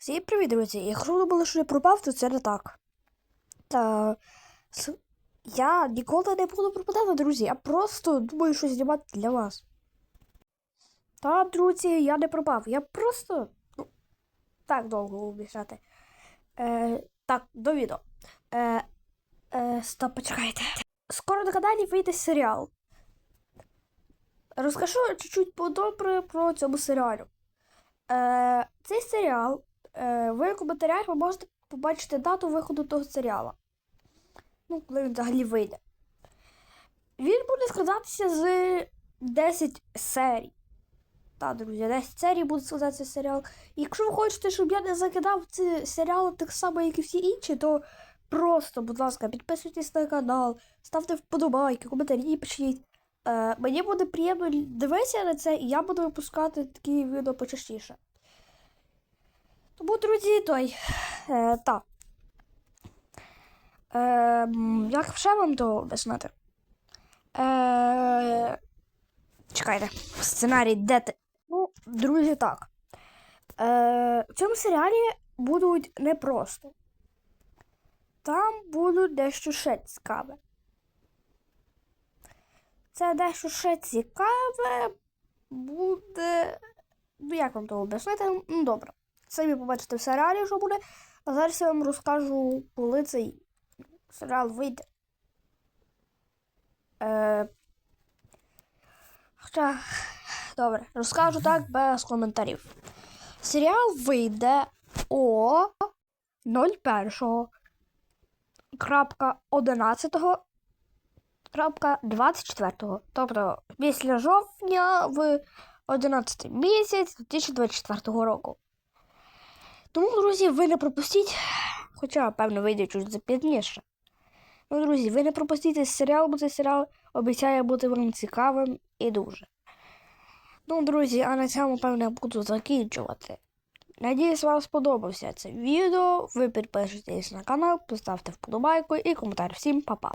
Всім привіт, друзі! Якщо ви думали, що я пропав, то це не так. Та я ніколи не буду пропадати, друзі. Я просто думаю, що знімати для вас. Та, друзі, я не пропав. Я просто ну, так довго обіцяти. Е, так, до відео. Е, е, стоп, почекайте. Скоро на каналі вийде серіал. Розкажу чуть-чуть подобре про цьому серіалу. Е, цей серіал ви в коментарях ви можете побачити дату виходу того серіалу. Ну, коли він взагалі вийде. Він буде складатися з 10 серій. Так, друзі, 10 серій буде складатися серіал. Якщо ви хочете, щоб я не закидав ці серіали так само, як і всі інші, то просто, будь ласка, підписуйтесь на канал, ставте вподобайки, коментарі пишіть. Е, мені буде приємно дивитися на це, і я буду випускати такі відео почастіше. Тому, друзі, той. Е, так. Е, як ще вам то об'яснити? Е, чекайте. Сценарій де ти? Ну, друзі, так. Е, в цьому серіалі будуть не просто. Там будуть дещо ще цікаве. Це дещо ще цікаве буде. Ну, як вам то об'яснити? Ну, добре. Самі побачите в серіалі, що буде. А зараз я вам розкажу, коли цей серіал вийде. Е... Хоча, добре, розкажу так без коментарів. Серіал вийде о 01 крапка 11 крапка 24. Тобто після жовтня в 11 місяць 2024 року. Тому, друзі, ви не пропустіть, хоча, певно, вийде чуть запізніше. Ну, друзі, ви не пропустіть серіал, бо цей серіал обіцяє бути вам цікавим і дуже. Ну, друзі, а на цьому, певно, буду закінчувати. Надіюсь, вам сподобався це відео. Ви підпишитесь на канал, поставте вподобайку і коментар. Всім па-па!